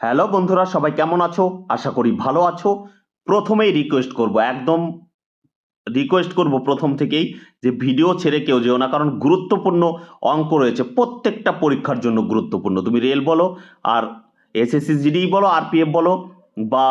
Hello বন্ধুরা, সবাই কেমন আছো? আশা করি ভালো আছো। প্রথমেই রিকোয়েস্ট করব, একদম রিকোয়েস্ট করব প্রথম থেকেই যে ভিডিও ছেড়ে কেউ যেও না, কারণ গুরুত্বপূর্ণ অঙ্ক রয়েছে। প্রত্যেকটা পরীক্ষার জন্য গুরুত্বপূর্ণ। তুমি রেল বলো, আর এসএসসি জিডি বলো আরপিএফ বলো, বা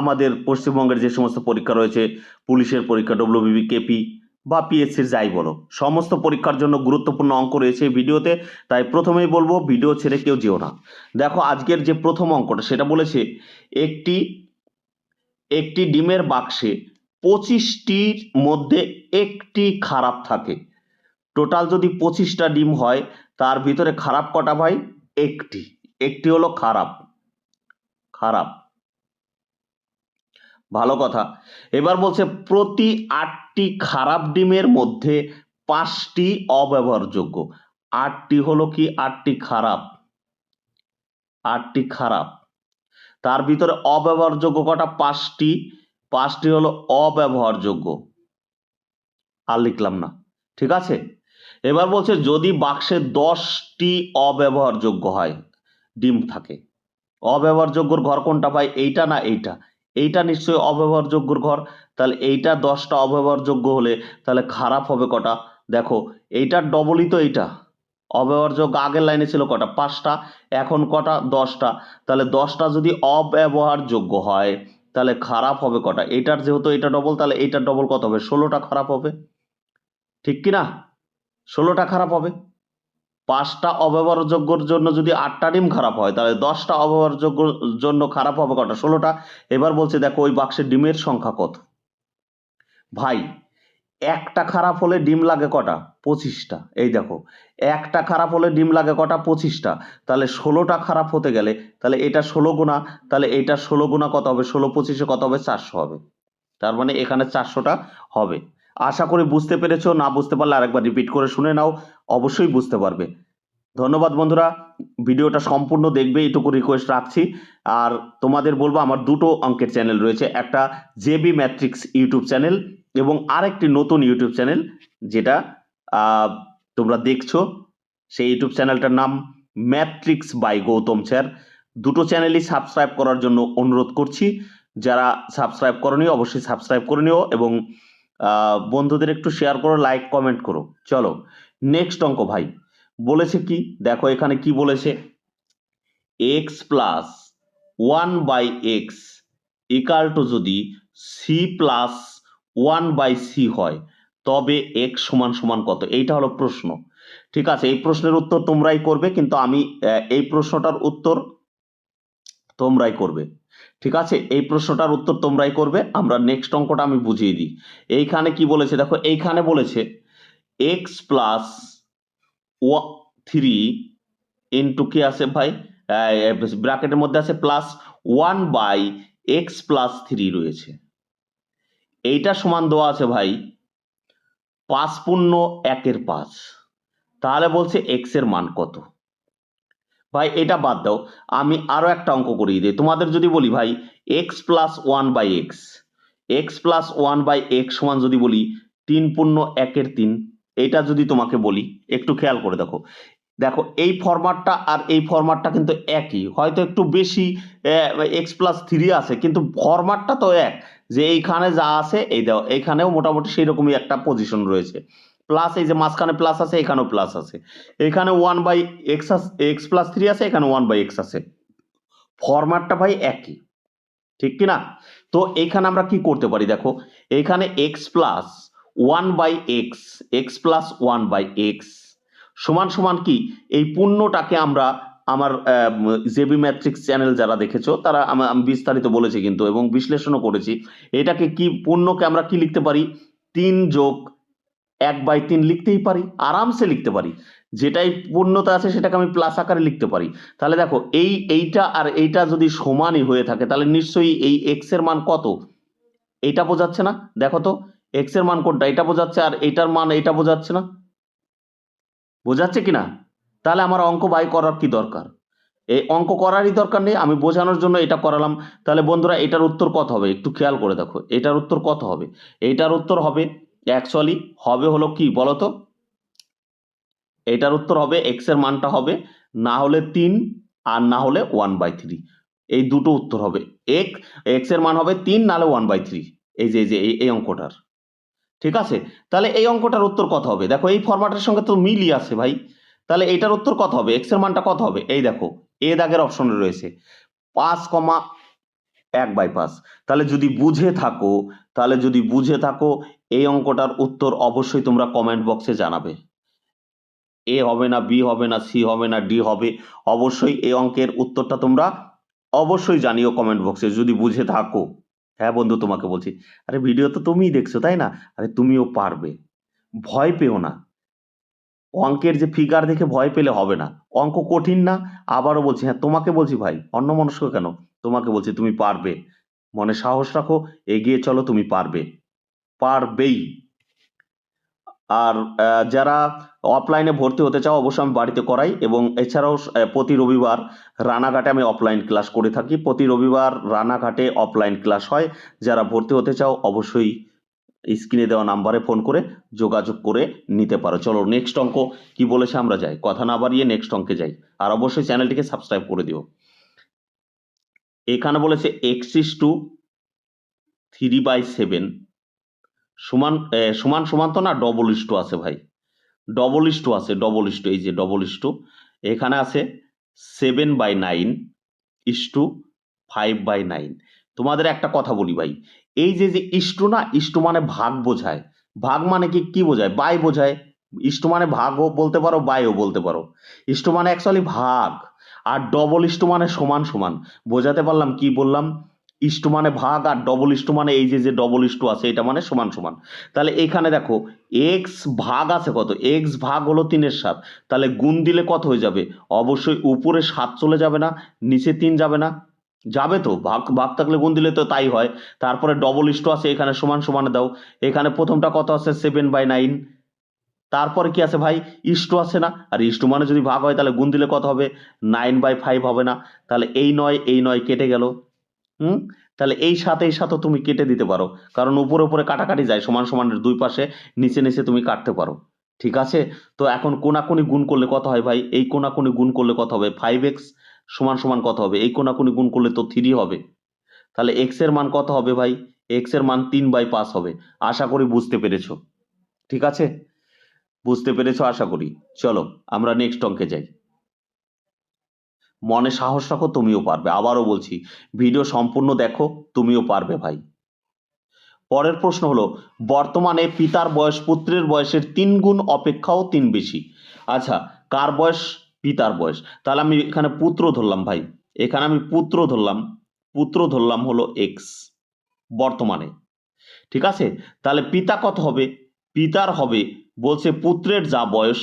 আমাদের পশ্চিমবঙ্গের যে সমস্ত পরীক্ষা রয়েছে, পুলিশের পরীক্ষা ডব্লিউবিবি কেপি বা পিএসসির যাই বলো। সমস্ত পরীক্ষার জন্য গুরুত্বপূর্ণ অঙ্ক রয়েছে এই ভিডিওতে, তাই প্রথমেই বলব, ভিডিও ছেড়ে কেউ যেও না। দেখো, আজকের যে প্রথম অঙ্কটা, সেটা বলেছে একটি একটি ডিমের বাক্সে পঁচিশটির মধ্যে একটি খারাপ থাকে। টোটাল যদি পঁচিশটা ডিম হয়, তার ভিতরে খারাপ কটা ভাই? একটি। একটি হলো খারাপ। খারাপ। ভালো কথা। এবার বলছে, প্রতি আটটি খারাপ ডিমের মধ্যে পাঁচটি অব্যবহারযোগ্য। আটটি হলো কি? আটটি খারাপ। আটটি খারাপ। তার ভিতরে অব্যবহারযোগ্য কটা? পাঁচটি। পাঁচটি হলো অব্যবহারযোগ্য। আর লিখলাম না। ঠিক আছে? এবার বলছে, যদি বাক্সে দশটি অব্যবহারযোগ্য হয়, ডিম থাকে। অব্যবহারযোগ্যর ঘর কোনটা ভাই এইটা না এইটা। এইটা নিশ্চয়ই অব্যবহারযোগ্যর ঘর। তাহলে এইটা দশটা অব্যবহারযোগ্য হলে তাহলে খারাপ হবে কটা? দেখো এইটার ডবলই তো এইটা। অব্যবহারযোগ্য আগের লাইনে ছিল কটা? পাঁচটা, এখন কটা? দশটা। তাহলে দশটা যদি অব্যবহারযোগ্য হয়, তাহলে খারাপ হবে কটা? এটার যেহেতু এটা ডবল তাহলে এইটার ডবল কত হবে? ষোলোটা খারাপ হবে। ঠিক কি না ষোলোটা খারাপ হবে। পাঁচটা অব্যবহারযোগ্যর জন্য যদি আটটা ডিম খারাপ হয়, তাহলে দশটা অব্যবহারযোগ্যর জন্য খারাপ হবে কটা? ষোলোটা? এবার বলছে, দেখো, ওই বাক্সে ডিমের সংখ্যা কত? ভাই, একটা খারাপ হলে ডিম লাগে কটা? পঁচিশটা। এই দেখো, একটা খারাপ হলে ডিম লাগে কটা? পঁচিশটা। তাহলে ষোলোটা খারাপ হতে গেলে, তাহলে এটা ষোলো গুণা, তাহলে এটা ষোলো গুণা কত হবে? ষোলো পঁচিশে কত হবে? চারশো হবে। তার মানে এখানে চারশোটা হবে। আশা করি বুঝতে পেরেছ, না বুঝতে পারলে আরেকবার রিপিট করে শুনে নাও, অবশ্যই বুঝতে পারবে। ধন্যবাদ বন্ধুরা, ভিডিওটা সম্পূর্ণ দেখবে, এটুকু রিকোয়েস্ট রাখছি। আর তোমাদের বলব, আমার দুটো অঙ্কের চ্যানেল রয়েছে, একটা জেবি ম্যাট্রিক্স ইউটিউব চ্যানেল এবং আরেকটি নতুন ইউটিউব চ্যানেল যেটা তোমরা দেখছ। সেই ইউটিউব চ্যানেলটার নাম ম্যাট্রিক্স বাই গৌতম স্যার। দুটো চ্যানেলই সাবস্ক্রাইব করার জন্য অনুরোধ করছি। যারা সাবস্ক্রাইব করনি, অবশ্যই সাবস্ক্রাইব করে নিও এবং বন্ধুদের একটু শেয়ার করো লাইক কমেন্ট করো। চলো নেক্সট অঙ্ক ভাই। বলেছে কি? দেখো এখানে কি বলেছে? X plus one by X equal two যদি C plus one by C হয়, তবে এক্স সমান সমান কত? এইটা হলো প্রশ্ন। ঠিক আছে, এই প্রশ্নের উত্তর তোমরাই করবে, কিন্তু আমি এই প্রশ্নটার উত্তর তোমরাই করবে। ঠিক আছে? এই প্রশ্নটার উত্তর তোমরাই করবে, আমরা নেক্সট অঙ্কটা আমি বুঝিয়ে দিই। এইখানে কি বলেছে? দেখো, এইখানে বলেছে X plus one three into কি আছে ভাই? ব্র্যাকেটের মধ্যে আছে plus one by X plus three রয়েছে। এইটা সমান দেওয়া আছে ভাই, পাঁচ পূর্ণ একের পাঁচ। তাহলে বলছে এক্সের মান কত? ভাই, এটা বাদ দাও। আমি আরও একটা অঙ্ক করিয়ে দিই। তোমাদের যদি বলি, ভাই X plus one by X X plus one by X সমান যদি বলি, তিন পূর্ণ একের তিন এইটা যদি তোমাকে বলি, একটু খেয়াল করে দেখো। দেখো, এই ফরম্যাটটা আর এই ফরম্যাটটা কিন্তু একই। হয়তো একটু বেশি এক্স প্লাস থ্রি আছে, কিন্তু ফরম্যাটটা তো এক। যে এইখানে যা আছে, এই দাও। এইখানেও মোটামুটি সেই রকমই একটা পজিশন রয়েছে। প্লাস এই যে মাঝখানে প্লাস আছে, এখানেও প্লাস আছে। এখানে one by X X plus three আছে, এখানে ওয়ান বাই এক্স আছে। ফরম্যাটটা ভাই একই। ঠিক কি না? তো এইখানে আমরা কি করতে পারি দেখো? এইখানে X plus one by X X plus one by X সমান সমান কি? এই পূর্ণটাকে আমরা আমার জেবি ম্যাট্রিক্স চ্যানেল যারা দেখেছ, তারা আমি বিস্তারিত বলেছি কিন্তু এবং বিশ্লেষণও করেছি। এটাকে কি, পূর্ণকে আমরা কি লিখতে পারি? তিন যোগ এক বাই তিন লিখতেই পারি, আরামসে লিখতে পারি। যেটাই পূর্ণতা আছে সেটাকে আমি প্লাস আকারে লিখতে পারি। তাহলে দেখো, এই এইটা আর এইটা যদি সমানই হয়ে থাকে, তাহলে নিশ্চয়ই এই এক্সের মান কত? এইটা বোঝাচ্ছে না? দেখো তো এক্সের মান কোনটা? এটা বোঝাচ্ছে আর এইটার মান এইটা বোঝাচ্ছে না? বোঝাচ্ছে কি না? তাহলে আমার অঙ্ক বাই করার কি দরকার? এই অঙ্ক করারই দরকার নেই, আমি বোঝানোর জন্য এটা করালাম। তাহলে বন্ধুরা, এটার উত্তর কত হবে? একটু খেয়াল করে দেখো, এটার উত্তর কত হবে? এইটার উত্তর হবে অ্যাকচুয়ালি হবে হলো কি বলো তো এটার উত্তর হবে এক্সের মানটা হবে না হলে তিন আর না হলে ওয়ান বাই থ্রি এই দুটো উত্তর হবে। এক এক্সের মান হবে তিন নাহলে ওয়ান বাই থ্রি এই যে এই যে, এই- অঙ্কটার। ঠিক আছে? তাহলে এই অঙ্কটার উত্তর কত হবে? দেখো, এই ফরম্যাটের সঙ্গে তো মিলই আছে ভাই। তাহলে এইটার উত্তর কত হবে? এক্সের মানটা কত হবে? এই দেখো এ দাগের অপশনে রয়েছে। পাঁচ কমা এক বাই পাঁচ। তাহলে যদি বুঝে থাকো, তাহলে যদি বুঝে থাকো এই অঙ্কটার উত্তর অবশ্যই তোমরা কমেন্ট বক্সে জানাবে। এ হবে না, বি হবে না, সি হবে না, ডি হবে। অবশ্যই এই অঙ্কের উত্তরটা তোমরা অবশ্যই জানিও কমেন্ট বক্সে যদি বুঝে থাকো। হ্যাঁ বন্ধু, তোমাকে বলছি, আরে ভিডিও তো তুমিই দেখছ, তাই না? আরে তুমিও পারবে। ভয় পেও না। অঙ্কের যে ফিগার দেখে ভয় পেলে হবে না। অঙ্ক কঠিন না, আবারও বলছি হ্যাঁ তোমাকে বলছি ভাই অন্য মনস্ক কেন? তোমাকে বলছি, তুমি পারবে। মনে সাহস রাখো, এগিয়ে চলো, তুমি পারবে। পারবেই। আর যারা অফলাইনে ভর্তি হতে চাও, অবশ্যই আমি বাড়িতে করাই এবং এছাড়াও প্রতি রবিবার রানাঘাটে আমি অফলাইন ক্লাস করে থাকি। প্রতি রবিবার রানাঘাটে অফলাইন ক্লাস হয়। যারা ভর্তি হতে চাও, অবশ্যই স্ক্রিনে দেওয়া নাম্বারে ফোন করে যোগাযোগ করে নিতে পারো। চলো নেক্সট অঙ্ক কি বলেছে আমরা যাই। কথা না বাড়িয়ে নেক্সট অঙ্কে যাই। আর অবশ্যই চ্যানেলটিকে সাবস্ক্রাইব করে দিও। এখানে বলেছে X is to three by seven সমান সমান সমান তো না ডবল ইস টু আছে ভাই। ডবল ইস টু আছে ডবল ইস টু এই যে ডবল ইস টু এখানে আছে seven by nine is to five by nine তোমাদের একটা কথা বলি ভাই, এই যে যে ইস্টু না ইস্টু মানে ভাগ বোঝায়। ভাগ মানে কি কি বোঝায়? বাই বোঝায়। ইস্টু মানে ভাগও বলতে পারো বাইও বলতে পারো। ইস্টু মানে অ্যাকচুয়ালি ভাগ, আর ডবল ইস্টু মানে সমান সমান। বোঝাতে পারলাম কি বললাম? ইস্টু মানে ভাগ আর ডবল ইস্টু মানে এই যে যে ডবল ইস্টু আছে, এটা মানে সমান সমান। তাহলে এখানে দেখো এক্স ভাগ আছে কত? এক্স ভাগ হলো তিনের সাত। তাহলে গুণ দিলে কত হয়ে যাবে? অবশ্যই উপরে সাত চলে যাবে না, নিচে তিন যাবে না। যাবে তো, ভাগ ভাগ থাকলে গুণ দিলে তো তাই হয়। তারপরে ডবল ইস্টু আছে, এখানে সমান সমানে দাও। এখানে প্রথমটা কত আছে? সেভেন বাই নাইন তারপরে কি আছে ভাই? ইস্টু আছে না? আর ইস্টু মানে যদি ভাগ হয়, তাহলে গুণ দিলে কত হবে? নাইন বাই ফাইভ হবে না। তাহলে এই নয় এই নয় কেটে গেল। হুম? তাহলে এই সাথে এই সাথে তুমি কেটে দিতে পারো। কারণ উপরে উপরে কাটাকাটি যায়, সমান সমানের দুই পাশে, নিচে নিচে তুমি কাটতে পারো। ঠিক আছে? তো এখন কোনাকুনি গুণ করলে কত হয় ভাই? এই কোনাকুনি গুণ করলে কত হবে? ফাইভ এক্স সমান সমান কত হবে? এই কোনাকুনি গুণ করলে তো থ্রি হবে। তাহলে এক্সের মান কত হবে ভাই? এক্সের মান তিন বাই পাঁচ হবে। আশা করি বুঝতে পেরেছ। ঠিক আছে? বুঝতে পেরেছ? আশা করি। চলো, আমরা নেক্সট অঙ্কে যাই। মনে সাহস রাখো, তুমিও পারবে। আবারও বলছি ভিডিও সম্পূর্ণ দেখো, তুমিও পারবে ভাই। পরের প্রশ্ন হলো, বর্তমানে পিতার বয়স পুত্রের বয়সের তিন গুণ অপেক্ষাও তিন বেশি। আচ্ছা কার বয়স? পিতার বয়স। তাহলে আমি এখানে পুত্র ধরলাম ভাই। এখানে আমি পুত্র ধরলাম। পুত্র ধরলাম হলো এক্স বর্তমানে। ঠিক আছে? তাহলে পিতা কত হবে? পিতার হবে, বলছে পুত্রের যা বয়স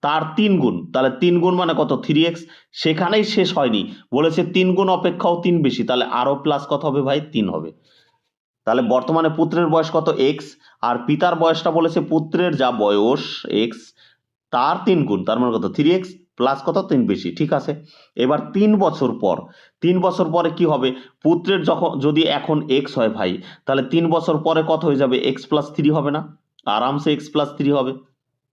তার তিন গুণ। তাহলে তিন গুণ মানে কত? থ্রি এক্স সেখানেই শেষ হয়নি। বলেছে তিন গুণ অপেক্ষাও তিন বেশি। তাহলে আরও প্লাস কত হবে ভাই? তিন হবে। তাহলে বর্তমানে পুত্রের বয়স কত? এক্স আর পিতার বয়সটা বলেছে পুত্রের যা বয়স এক্স তার তিন গুণ। তার মানে কত? থ্রি এক্স প্লাস কত? তিন বেশি। ঠিক আছে? এবার তিন বছর পর। তিন বছর পরে কি হবে? পুত্রের যখন, যদি এখন এক্স হয় ভাই, তাহলে তিন বছর পরে কত হয়ে যাবে? এক্স প্লাস থ্রি হবে না? আরামসে এক্স প্লাস থ্রি হবে।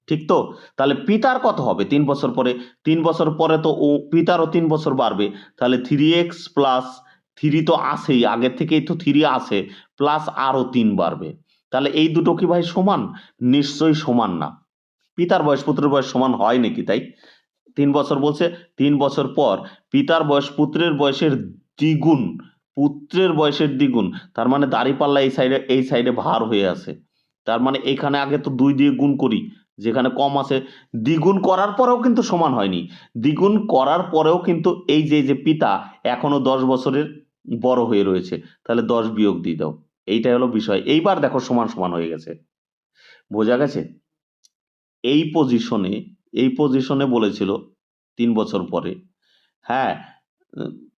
ঠিক তো? তাহলে পিতার কত হবে? তিন বছর পরে। তিন বছর পরে তো ও, পিতারও তিন বছর বাড়বে। তাহলে থ্রি এক্স প্লাস থ্রি তো আসেই আগের থেকেই তো থ্রি আসে প্লাস আরও তিন বাড়বে। তাহলে এই দুটো কি ভাই সমান? নিশ্চয়ই সমান না। পিতার বয়স পুত্রের বয়স সমান হয় নাকি তাই? তিন বছর বলছে, তিন বছর পর পিতার বয়স পুত্রের বয়সের দ্বিগুণ, পুত্রের বয়সের দ্বিগুণ। তার মানে দাড়িপাল্লা এই সাইডে এই সাইডে ভার হয়ে আছে। তার মানে এখানে আগে তো দুই দিয়ে গুণ করি। যেখানে কম আছে। দ্বিগুণ করার পরেও কিন্তু সমান হয়নি। দ্বিগুণ করার পরেও কিন্তু এই যে যে পিতা এখনও দশ বছরের বড় হয়ে রয়েছে, তাহলে দশ বিয়োগ দিয়ে দাও। এইটাই হলো বিষয়। এইবার দেখো সমান সমান হয়ে গেছে। বোঝা গেছে? এই পজিশনে এই পজিশনে বলেছিল তিন বছর পরে। হ্যাঁ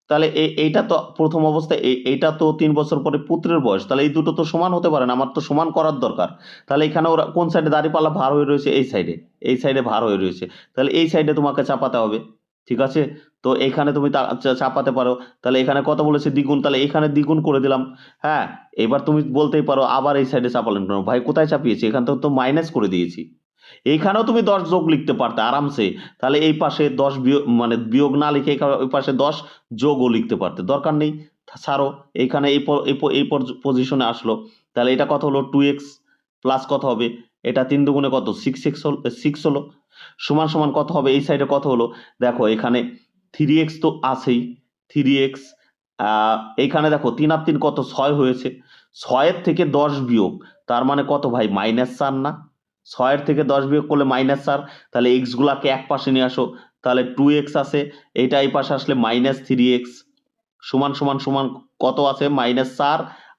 তাহলে এই এইটা তো প্রথম অবস্থায় এই- এইটা তো তিন বছর পরে পুত্রের বয়স, তাহলে এই দুটো তো সমান হতে পারে না, আমার তো সমান করার দরকার। তাহলে এখানে ওরা কোন সাইডে দাঁড়িপাল্লা ভার হয়ে রয়েছে? এই সাইডে এই সাইডে ভার হয়ে রয়েছে। তাহলে এই সাইডে তোমাকে চাপাতে হবে, ঠিক আছে? তো এখানে তুমি চাপাতে পারো। তাহলে এখানে কত বলেছে দ্বিগুণ, তাহলে এখানে দ্বিগুণ করে দিলাম। হ্যাঁ এবার তুমি বলতেই পারো আবার এই সাইডে চাপালেন কেন? ভাই, কোথায় চাপিয়েছি? এখান থেকে তো মাইনাস করে দিয়েছি। এইখানেও তুমি দশ যোগ লিখতে পারতে আরামসে। তাহলে এই পাশে দশ বিয়োগ মানে বিয়োগ না লিখে ওই পাশে দশ যোগও লিখতে পারতে। দরকার নেই ছাড়ো। এইখানে এই এই পজিশনে আসলো। তাহলে এটা কত হলো? টু এক্স প্লাস কত হবে? এটা তিন দুগুণে কত? সিক্স এক্স হলো সিক্স হলো। সমান সমান কত হবে? এই সাইডে কত হলো? দেখো, এখানে থ্রি এক্স তো আছেই। থ্রি এক্স এইখানে দেখো, তিন আর তিন কত? ছয় হয়েছে। ছয়ের থেকে দশ বিয়োগ। তার মানে কত ভাই? মাইনাস চার না? ছয়ের থেকে দশ বিয়োগ করলে মাইনাস চার, তাহলে এক্স গুলাকে এক পাশে নিয়ে আসো, তাহলে টু এক্স আছে এইটা এই পাশে আসলে মাইনাস থ্রি এক্স সমান সমান সমান কত আছে? মাইনাস চার,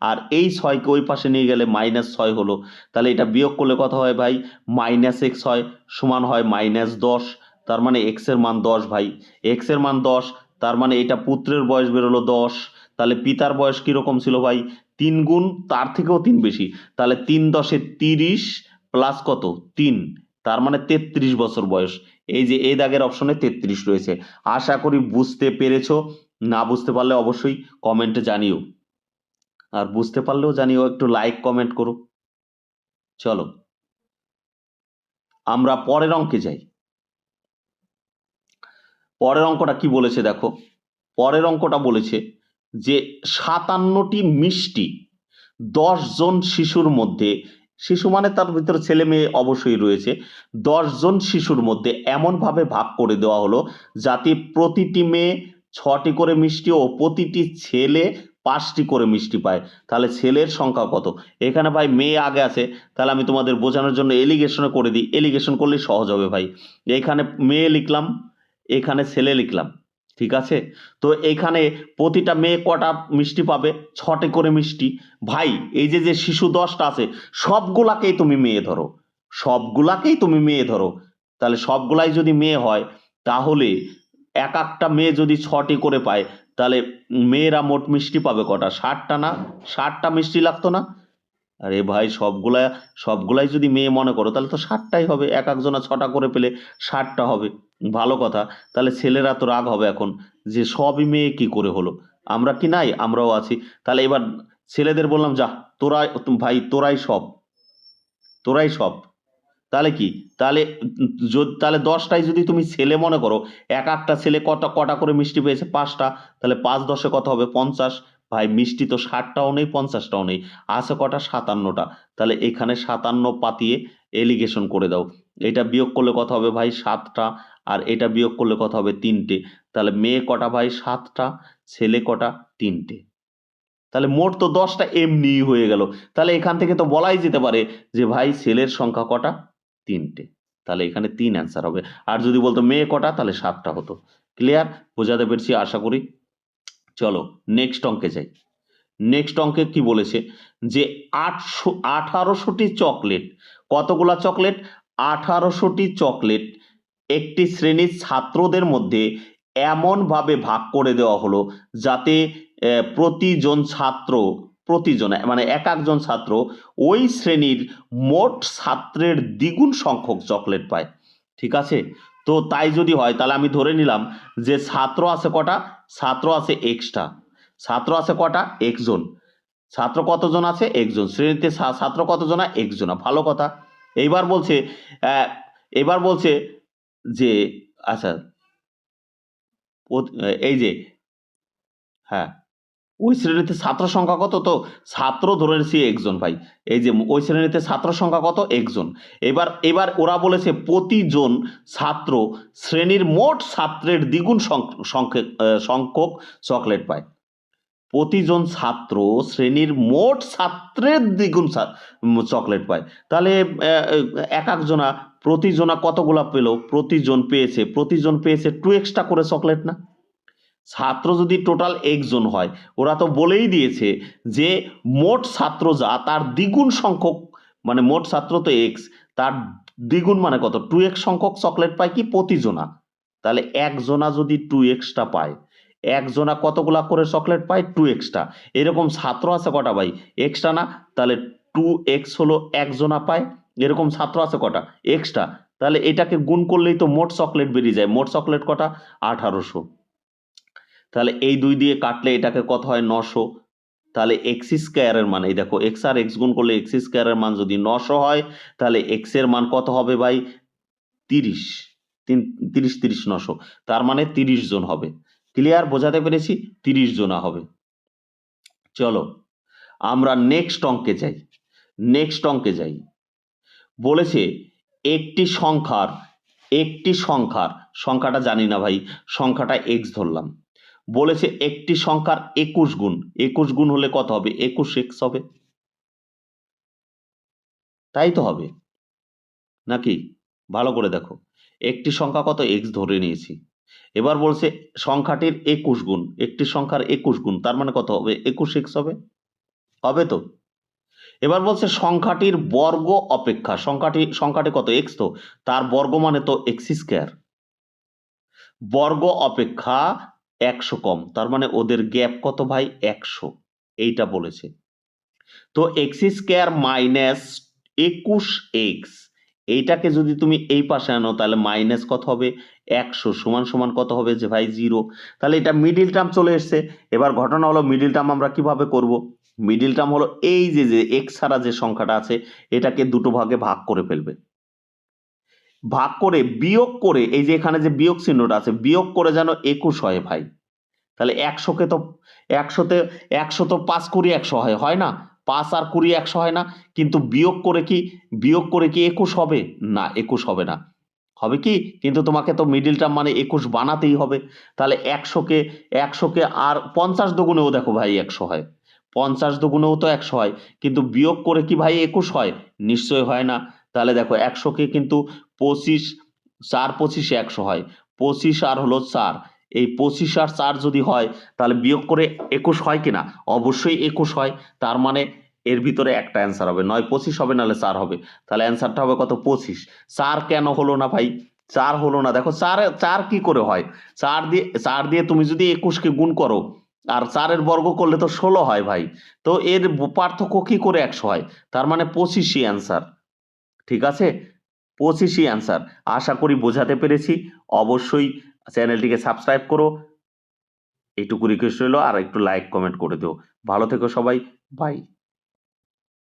আর এই ছয়কে ওই পাশে নিয়ে গেলে মাইনাস ছয় হলো, তাহলে এটা বিয়োগ করলে কত হয় ভাই? মাইনাস এক্স হয়, সমান হয় মাইনাস দশ, তার মানে এক্সের মান দশ ভাই এক্সের মান দশ, তার মানে এটা পুত্রের বয়স বেরোলো দশ, তাহলে পিতার বয়স কীরকম ছিল ভাই? তিন গুণ, তার থেকেও তিন বেশি, তাহলে তিন দশে তিরিশ প্লাস কত? তিন। তার মানে তেত্রিশ বছর বয়স। এই যে এই দাগের অপশনে তেত্রিশ রয়েছে। আশা করি বুঝতে পেরেছ। না বুঝতে পারলে অবশ্যই কমেন্টে জানিও। আর বুঝতে পারলেও জানিও, একটু লাইক কমেন্ট করো। চলো। আমরা পরের অঙ্কে যাই। পরের অঙ্কটা কি বলেছে দেখো? পরের অঙ্কটা বলেছে যে সাতান্নটি মিষ্টি দশ জন শিশুর মধ্যে শিশু মানে তার ভিতরে ছেলে মেয়ে অবশ্যই রয়েছে। দশ জন শিশুর মধ্যে এমনভাবে ভাগ করে দেওয়া হলো যাতে প্রতিটি মেয়ে ছটি করে মিষ্টি ও প্রতিটি ছেলে পাঁচটি করে মিষ্টি পায়। তাহলে ছেলের সংখ্যা কত? এখানে ভাই মেয়ে আগে আছে, তাহলে আমি তোমাদের বোঝানোর জন্য এলিগেশনে করে দিই। এলিগেশন করলে সহজ হবে ভাই। এখানে মেয়ে লিখলাম, এখানে ছেলে লিখলাম। ঠিক আছে? তো এখানে প্রতিটা মেয়ে কটা মিষ্টি পাবে? ছটে করে মিষ্টি। ভাই, এই যে যে শিশু দশটা আছে, সবগুলাকেই তুমি মেয়ে ধরো। সবগুলাকেই তুমি মেয়ে ধরো। তাহলে সবগুলাই যদি মেয়ে হয়, তাহলে এক একটা মেয়ে যদি ছটি করে পায়, তাহলে মেয়েরা মোট মিষ্টি পাবে কটা? ষাটটা না? ষাটটা মিষ্টি লাগতো না? আরে ভাই সবগুলা, সবগুলাই যদি মেয়ে মনে করো, তাহলে তো ষাটটাই হবে। এক একজনা ছটা করে পেলে ষাটটা হবে। ভালো কথা। তাহলে ছেলেরা তো রাগ হবে এখন যে সবই মেয়ে কি করে হলো? আমরা কি নাই? আমরাও আছি। তাহলে এবার ছেলেদের বললাম, যা তোরা ভাই, তোরাই সব। তোরাই সব। তাহলে কি? তাহলে তাহলে দশটাই যদি তুমি ছেলে মনে করো, এক একটা ছেলে কটা কটা করে মিষ্টি পেয়েছে? পাঁচটা। তাহলে পাঁচ দশে কত হবে? পঞ্চাশ। ভাই, মিষ্টি তো ষাটটাও নেই, পঞ্চাশটাও নেই, আছে কটা? সাতান্নটা। তাহলে এখানে সাতান্ন পাতিয়ে এলিগেশন করে দাও। এটা বিয়োগ করলে কথা হবে ভাই? সাতটা। আর এটা বিয়োগ করলে কথা হবে? তিনটে। তাহলে মেয়ে কটা ভাই? সাতটা। ছেলে কটা? তিনটে। তাহলে মোট তো দশটা এমনি হয়ে গেল। তাহলে এখান থেকে তো বলাই যেতে পারে যে ভাই, ছেলের সংখ্যা কটা? তিনটে। তাহলে এখানে তিন অ্যান্সার হবে। আর যদি বলতো মেয়ে কটা? তাহলে সাতটা হতো। ক্লিয়ার বোঝাতে পেরেছি? আশা করি। চলো নেক্সট অঙ্কে যাই। নেক্সট অঙ্কে কি বলেছে? যে আটশো, আঠারোশোটি চকলেট কতগুলা চকলেট আঠারোশোটি চকলেট একটি শ্রেণির ছাত্রদের মধ্যে এমনভাবে ভাগ করে দেওয়া হলো যাতে প্রতিজন ছাত্র, প্রতিজন মানে এক একজন ছাত্র ওই শ্রেণির মোট ছাত্রের দ্বিগুণ সংখ্যক চকলেট পায়। ঠিক আছে? তো তাই যদি হয়, তাহলে আমি ধরে নিলাম যে ছাত্র আছে কটা? ছাত্র আছে এক্সটা ছাত্র আছে কটা? একজন। ছাত্র কতজন আছে? একজন। শ্রেণীতে ছাত্র কতজন? একজন। ভালো কথা। এইবার বলছে এবার বলছে যে আচ্ছা এই যে হ্যাঁ। ওই শ্রেণীতে ছাত্র সংখ্যা কত? তো ছাত্র ধরে নিচ্ছি একজন ভাই। এই যে ওই শ্রেণীতে ছাত্র সংখ্যা কত? একজন। এবার এবার ওরা বলেছে প্রতিজন ছাত্র শ্রেণির মোট ছাত্রের দ্বিগুণ সংখ- সংখ্যক সংখ্যক চকলেট পায়। প্রতিজন ছাত্র শ্রেণির মোট ছাত্রের দ্বিগুণ চকলেট পায়। তাহলে এক একজনা, প্রতিজনা কতগুলা পেল? প্রতিজন পেয়েছে প্রতিজন পেয়েছে টু এক্সট্রা করে চকলেট না? ছাত্র যদি টোটাল একজন হয়, ওরা তো বলেই দিয়েছে যে মোট ছাত্র যা, তার দ্বিগুণ সংখ্যক মানে মোট ছাত্র তো এক্স তার দ্বিগুণ মানে কত? টু এক্স সংখ্যক চকলেট পায় কি? প্রতিজনা। তাহলে একজনা যদি টু এক্সটা পায়, একজনা কতগুলা করে চকলেট পায়? টু। এক্সটা এরকম ছাত্র আছে কটা ভাই? এক্সট্রা না? তাহলে টু এক্স হলো একজনা পায়। এরকম ছাত্র আছে কটা? এক্সট্রা তাহলে এটাকে গুণ করলেই তো মোট চকলেট বেরিয়ে যায়। মোট চকলেট কটা? আঠারোশো। তাহলে এই দুই দিয়ে কাটলে এটাকে কত হয়? নশো। তাহলে এক্স স্কোয়ারের মান, এই দেখো এক্স আর এক্স গুণ করলে এক্স স্কোয়ারের মান যদি নশো হয়, তাহলে এক্সের মান কত হবে ভাই? তিরিশ। তিন, তিরিশ তিরিশ, নশো। তার মানে তিরিশ জন হবে। ক্লিয়ার বোঝাতে পেরেছি? তিরিশ জনা হবে। চলো, আমরা নেক্সট অঙ্কে যাই। নেক্সট অঙ্কে যাই। বলেছে, একটি সংখ্যার একটি সংখ্যার, সংখ্যাটা জানি না ভাই, সংখ্যাটা এক্স ধরলাম। বলেছে একটি সংখ্যার একুশ গুণ। একুশ গুণ হলে কত হবে? একুশ এক্স হবে। তাই তো হবে। নাকি? ভালো করে দেখো। একটি সংখ্যা কত? এক্স ধরে নিয়েছি। এবার বলছে সংখ্যাটির একুশ গুণ। একটি সংখ্যার একুশ গুণ। তার মানে কত হবে? একুশ এক্স হবে। হবে তো? এবার বলছে সংখ্যাটির বর্গ অপেক্ষা। সংখ্যাটি সংখ্যাটি কত? এক্স তো। তার বর্গ মানে তো এক্স স্কোয়ার বর্গ অপেক্ষা একশো কম। তার মানে ওদের গ্যাপ কত ভাই? একশো। এইটা বলেছে। তো এক্স স্কোয়ার মাইনাস একুশ এক্স এইটাকে যদি তুমি এই পাশে আনো, তাহলে মাইনাস কত হবে? একশো। সমান সমান কত হবে যে ভাই জিরো তাহলে এটা মিডিল টার্ম চলে এসছে। এবার ঘটনা হলো মিডিল টার্ম আমরা কীভাবে করব? মিডিল টার্ম হলো এই যে যে এক্স ছাড়া যে সংখ্যাটা আছে, এটাকে দুটো ভাগে ভাগ করে ফেলবে। ভাগ করে বিয়োগ করে, এই যে এখানে যে বিয়োগ চিহ্নটা আছে, বিয়োগ করে যেন একুশ হয় ভাই। তাহলে একশোকে তো, একশোতে একশো তো পাঁচ কুড়ি একশো হয় হয় না? পাঁচ আর কুড়ি একশো হয় না? কিন্তু বিয়োগ করে কি, বিয়োগ করে কি একুশ হবে? না, একুশ হবে না। হবে কি? কিন্তু তোমাকে তো মিডিল টার্ম মানে একুশ বানাতেই হবে। তাহলে একশোকে একশোকে আর পঞ্চাশ দুগুণেও দেখো ভাই একশো হয়। পঞ্চাশ দুগুণেও তো একশো হয়। কিন্তু বিয়োগ করে কি ভাই একুশ হয়? নিশ্চয় হয় না। তাহলে দেখো একশোকে কিন্তু পঁচিশ, চার পঁচিশে একশো হয়। পঁচিশ আর হলো চার। এই পঁচিশ আর চার যদি হয়, তাহলে বিয়োগ করে একুশ হয় কিনা? অবশ্যই একুশ হয়। তার মানে এর ভিতরে একটা অ্যান্সার হবে। নয় পঁচিশ হবে, নাহলে চার হবে। তাহলে অ্যান্সারটা হবে কত? পঁচিশ। চার কেন হলো না ভাই? চার হলো না। দেখো, চার চার কি করে হয়? চার দিয়ে চার দিয়ে তুমি যদি একুশকে গুণ করো, আর চারের বর্গ করলে তো ষোলো হয় ভাই। তো এর পার্থক্য কি করে একশো হয়? তার মানে পঁচিশই অ্যান্সার ঠিক আছে? পঁচিশই অ্যান্সার আশা করি বোঝাতে পেরেছি। অবশ্যই চ্যানেলটিকে সাবস্ক্রাইব করো। এইটুকু রিকোয়েস্ট রইল। আর একটু লাইক কমেন্ট করে দিও। ভালো থেকো সবাই। বাই